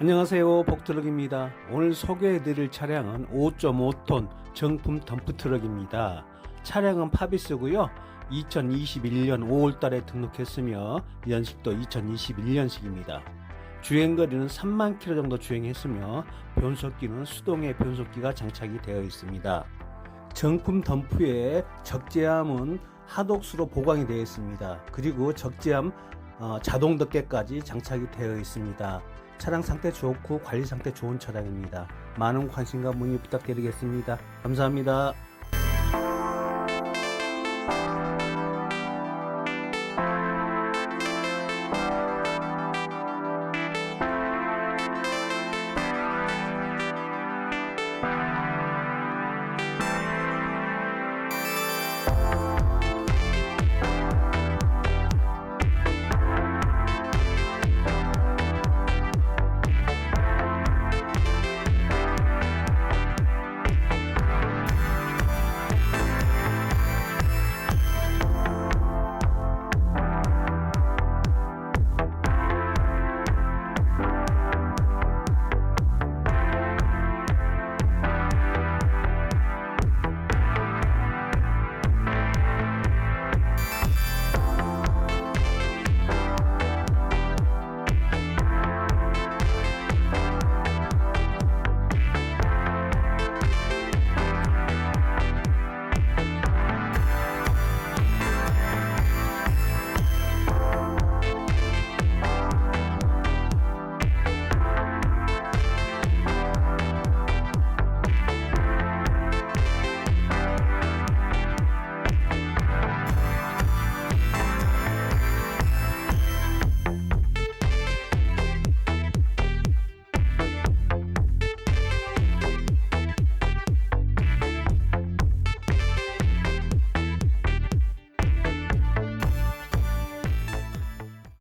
안녕하세요. 복트럭입니다. 오늘 소개해드릴 차량은 5.5톤 정품 덤프트럭입니다. 차량은 파비스고요. 2021년 5월달에 등록했으며 연식도 2021년식입니다. 주행거리는 3만 킬로 정도 주행했으며 변속기는 수동의 변속기가 장착이 되어 있습니다. 정품 덤프의 적재함은 하독수로 보강이 되어 있습니다. 그리고 적재함 어, 자동 덮개까지 장착이 되어 있습니다 차량 상태 좋고 관리 상태 좋은 차량입니다. 많은 관심과 문의 부탁드리겠습니다. 감사합니다.